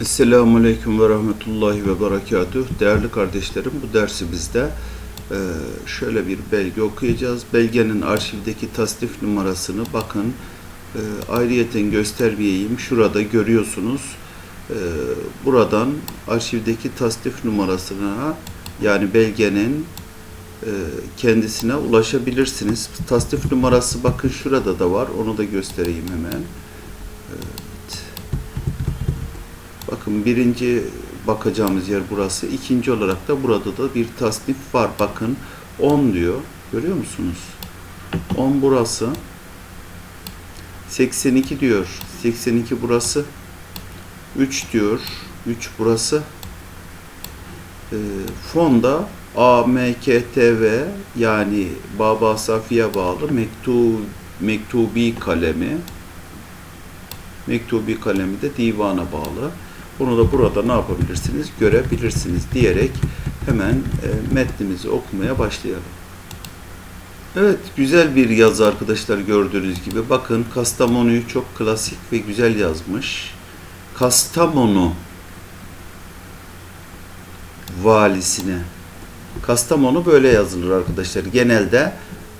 Esselamu Aleyküm ve Rahmetullahi ve Berekatuh. Değerli kardeşlerim bu dersimizde e, şöyle bir belge okuyacağız. Belgenin arşivdeki tasnif numarasını bakın e, ayrıyeten göstermeyeyim. Şurada görüyorsunuz. E, buradan arşivdeki tasnif numarasına yani belgenin kendisine ulaşabilirsiniz. Tasnif numarası bakın şurada da var. Onu da göstereyim hemen. Bakın birinci bakacağımız yer burası. İkinci olarak da burada da bir tasnif var. Bakın 10 diyor. Görüyor musunuz? 10 burası. 82 diyor. 82 burası. 3 diyor. 3 burası. E, fonda AMKTV yani Baba Safiye bağlı mektu, mektubi kalemi mektubi kalemi de divana bağlı. Bunu da burada ne yapabilirsiniz? Görebilirsiniz diyerek hemen e, metnimizi okumaya başlayalım. Evet, güzel bir yazı arkadaşlar gördüğünüz gibi. Bakın Kastamonu'yu çok klasik ve güzel yazmış. Kastamonu valisine. Kastamonu böyle yazılır arkadaşlar. Genelde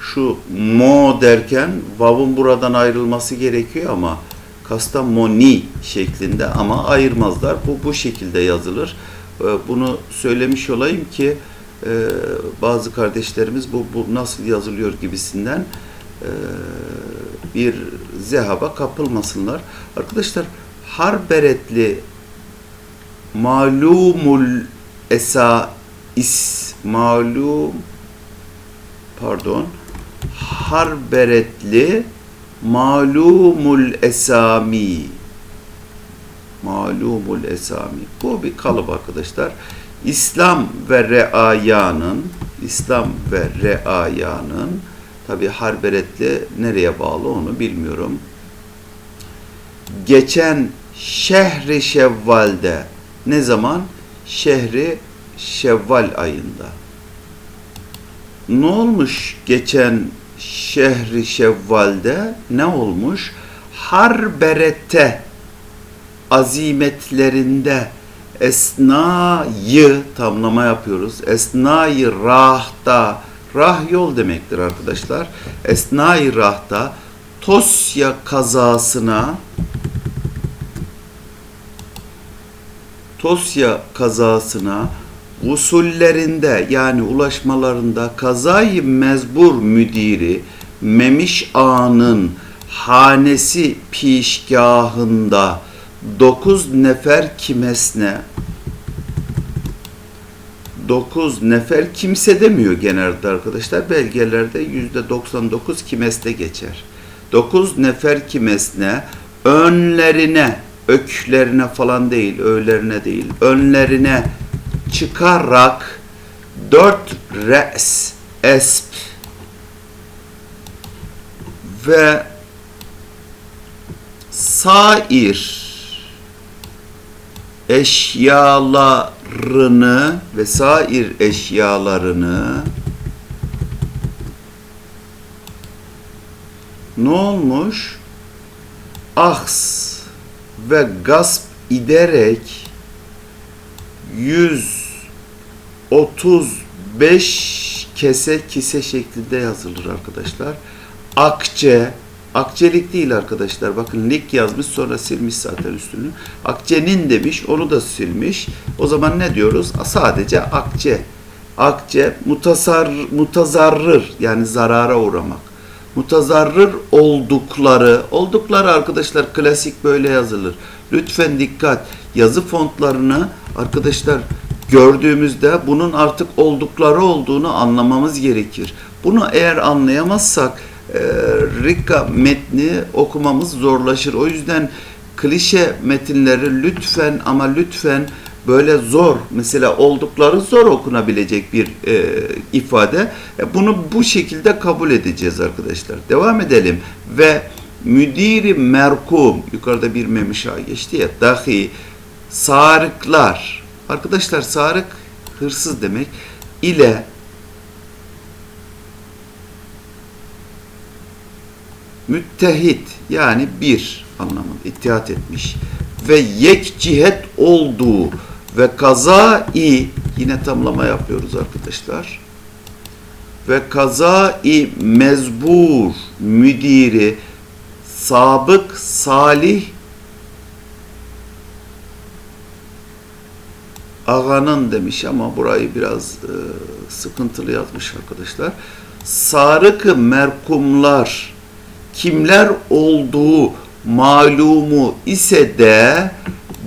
şu mo derken vav'un buradan ayrılması gerekiyor ama Kastamoni şeklinde ama ayırmazlar. Bu bu şekilde yazılır. Ee, Bunu söylemiş olayım ki e, bazı kardeşlerimiz bu, bu nasıl yazılıyor gibisinden e, bir zehaba kapılmasınlar. Arkadaşlar Harberetli malumul esa is malum pardon Harberetli malumul esami. Malumul esami. Bu bir kalıp arkadaşlar. İslam ve reayanın İslam ve reayanın tabi harberetli nereye bağlı onu bilmiyorum. Geçen şehri şevvalde ne zaman? Şehri şevval ayında. Ne olmuş geçen şehri şevvalde ne olmuş? Harberete azimetlerinde esnayı tamlama yapıyoruz. Esnayı rahta rah yol demektir arkadaşlar. Esnayı rahta Tosya kazasına Tosya kazasına usullerinde yani ulaşmalarında kazayı mezbur müdiri Memiş Ağa'nın hanesi pişgahında dokuz nefer kimesne dokuz nefer kimse demiyor genelde arkadaşlar. Belgelerde yüzde 99 kimeste geçer. Dokuz nefer kimesne önlerine öklerine falan değil, öğlerine değil, önlerine çıkarak dört res esp ve sair eşyalarını ve sair eşyalarını ne olmuş? Aks ve gasp ederek 135 kese kise şeklinde yazılır arkadaşlar. Akçe, akçelik değil arkadaşlar. Bakın lik yazmış sonra silmiş zaten üstünü. Akçenin demiş onu da silmiş. O zaman ne diyoruz? Sadece akçe. Akçe mutasar, mutazarrır yani zarara uğramak. Mutazarrır oldukları, oldukları arkadaşlar klasik böyle yazılır. Lütfen dikkat. Yazı fontlarını arkadaşlar gördüğümüzde bunun artık oldukları olduğunu anlamamız gerekir. Bunu eğer anlayamazsak e, Rikka metni okumamız zorlaşır. O yüzden klişe metinleri lütfen ama lütfen böyle zor mesela oldukları zor okunabilecek bir e, ifade. E, bunu bu şekilde kabul edeceğiz arkadaşlar. Devam edelim ve müdiri merkum yukarıda bir memişa geçti ya dahi sarıklar arkadaşlar sarık hırsız demek ile müttehit yani bir anlamında ittihat etmiş ve yek cihet olduğu ve kazai yine tamlama yapıyoruz arkadaşlar. Ve kazai mezbur müdiri sabık salih ağanın demiş ama burayı biraz e, sıkıntılı yazmış arkadaşlar. Sarık merkumlar kimler olduğu malumu ise de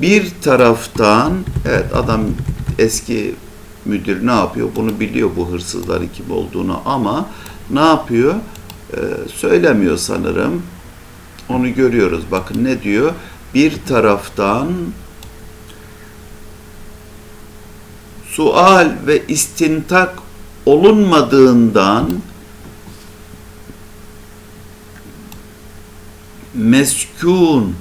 bir taraftan evet adam eski müdür ne yapıyor? Bunu biliyor bu hırsızların kim olduğunu ama ne yapıyor? Ee, söylemiyor sanırım. Onu görüyoruz. Bakın ne diyor? Bir taraftan sual ve istintak olunmadığından meskun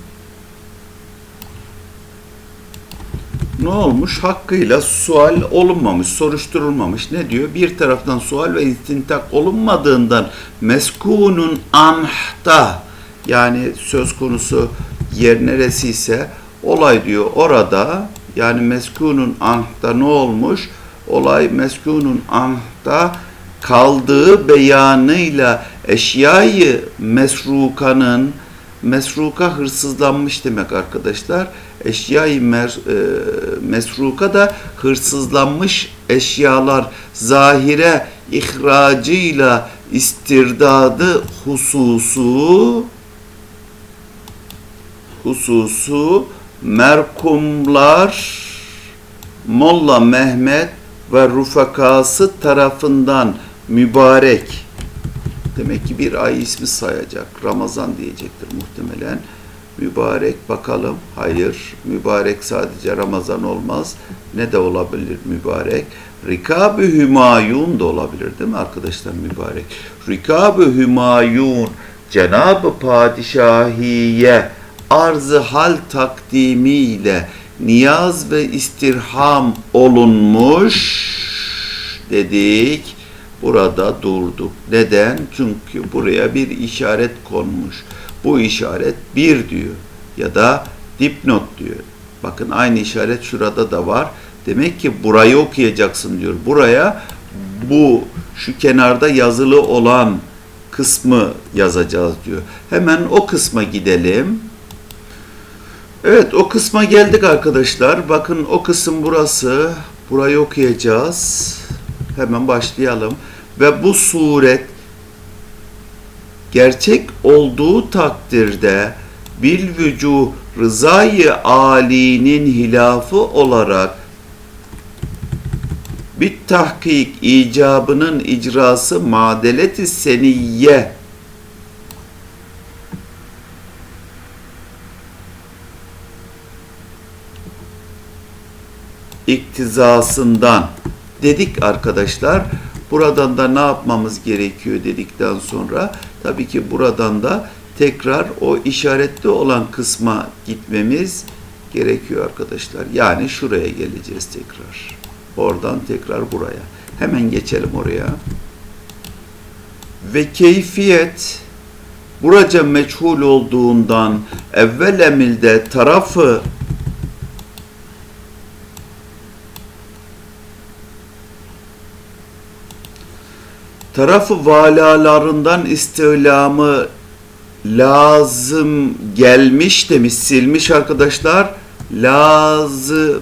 ne olmuş? Hakkıyla sual olunmamış, soruşturulmamış. Ne diyor? Bir taraftan sual ve istintak olunmadığından meskunun anhta yani söz konusu yer neresiyse olay diyor orada yani meskunun anhta ne olmuş? Olay meskunun anhta kaldığı beyanıyla eşyayı mesrukanın mesruka hırsızlanmış demek arkadaşlar. Eşyayı mer, e, mesruka da hırsızlanmış eşyalar zahire ihracıyla istirdadı hususu hususu merkumlar Molla Mehmet ve rufakası tarafından mübarek. Demek ki bir ay ismi sayacak. Ramazan diyecektir muhtemelen. Mübarek bakalım. Hayır mübarek sadece Ramazan olmaz. Ne de olabilir mübarek? Rikab-ı Hümayun da olabilir değil mi arkadaşlar mübarek? Rikab-ı Hümayun Cenab-ı Padişahiye arz-ı hal takdimiyle niyaz ve istirham olunmuş dedik. Burada durduk. Neden? Çünkü buraya bir işaret konmuş. Bu işaret bir diyor ya da dipnot diyor. Bakın aynı işaret şurada da var. Demek ki burayı okuyacaksın diyor. Buraya bu şu kenarda yazılı olan kısmı yazacağız diyor. Hemen o kısma gidelim. Evet o kısma geldik arkadaşlar. Bakın o kısım burası. Burayı okuyacağız. Hemen başlayalım. Ve bu suret gerçek olduğu takdirde bil vücuh rızayı alinin hilafı olarak bir tahkik icabının icrası madeleti seniyye iktizasından dedik arkadaşlar. Buradan da ne yapmamız gerekiyor dedikten sonra tabii ki buradan da tekrar o işaretli olan kısma gitmemiz gerekiyor arkadaşlar. Yani şuraya geleceğiz tekrar. Oradan tekrar buraya. Hemen geçelim oraya. Ve keyfiyet buraca meçhul olduğundan evvel emilde tarafı tarafı valalarından istilamı lazım gelmiş demiş silmiş arkadaşlar lazımeden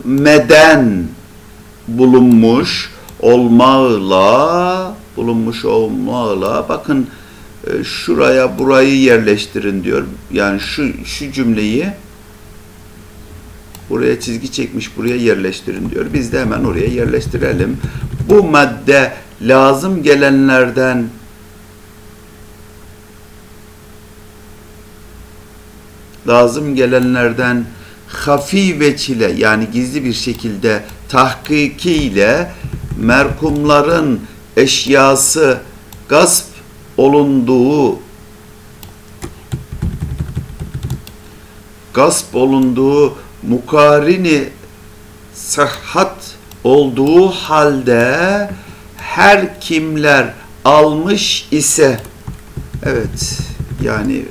bulunmuş olmağıyla bulunmuş olmağıyla bakın e, şuraya burayı yerleştirin diyor. Yani şu şu cümleyi buraya çizgi çekmiş buraya yerleştirin diyor. Biz de hemen oraya yerleştirelim. Bu madde lazım gelenlerden lazım gelenlerden hafi veçile yani gizli bir şekilde tahkikiyle merkumların eşyası gasp olunduğu gasp olunduğu mukarini sıhhat olduğu halde her kimler almış ise evet yani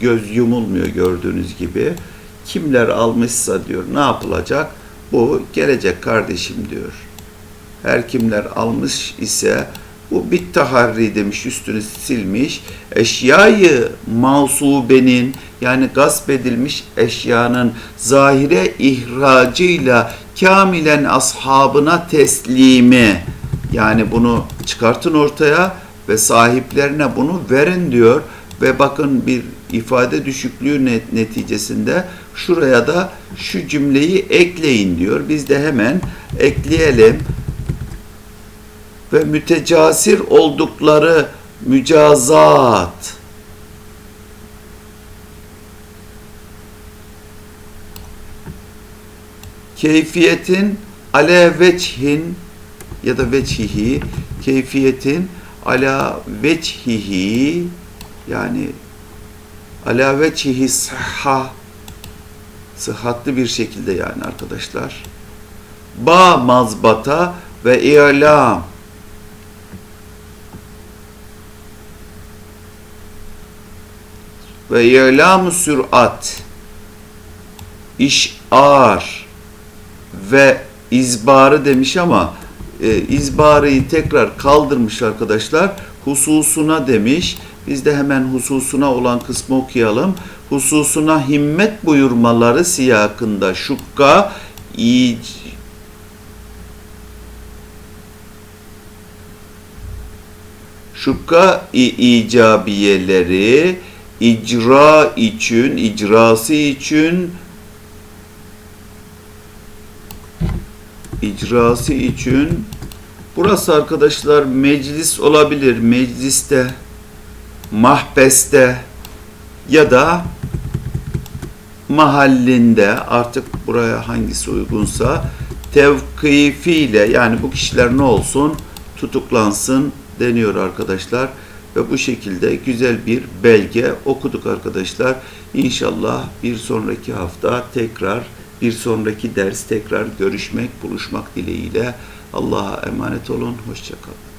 göz yumulmuyor gördüğünüz gibi kimler almışsa diyor ne yapılacak? Bu gelecek kardeşim diyor. Her kimler almış ise bu bit taharri demiş üstünü silmiş. Eşyayı mausubenin yani gasp edilmiş eşyanın zahire ihracıyla kamilen ashabına teslimi yani bunu çıkartın ortaya ve sahiplerine bunu verin diyor. Ve bakın bir ifade düşüklüğü net, neticesinde şuraya da şu cümleyi ekleyin diyor. Biz de hemen ekleyelim. Ve mütecasir oldukları mücazat. Keyfiyetin ale veçhin ya da veçhihi keyfiyetin ala veçhihi yani ala veçhihi sıhha sıhhatli bir şekilde yani arkadaşlar. Ba mazbata ve ilam. Ve ilam sürat. İşar ve izbarı demiş ama e, izbarıyı tekrar kaldırmış arkadaşlar. Hususuna demiş. Biz de hemen hususuna olan kısmı okuyalım. Hususuna himmet buyurmaları siyakında şukka ic şukka icabiyeleri icra için, icrası için icrası için burası arkadaşlar meclis olabilir. Mecliste, mahbeste ya da mahallinde artık buraya hangisi uygunsa tevkifiyle yani bu kişiler ne olsun tutuklansın deniyor arkadaşlar ve bu şekilde güzel bir belge okuduk arkadaşlar. İnşallah bir sonraki hafta tekrar bir sonraki ders tekrar görüşmek, buluşmak dileğiyle Allah'a emanet olun. Hoşçakalın.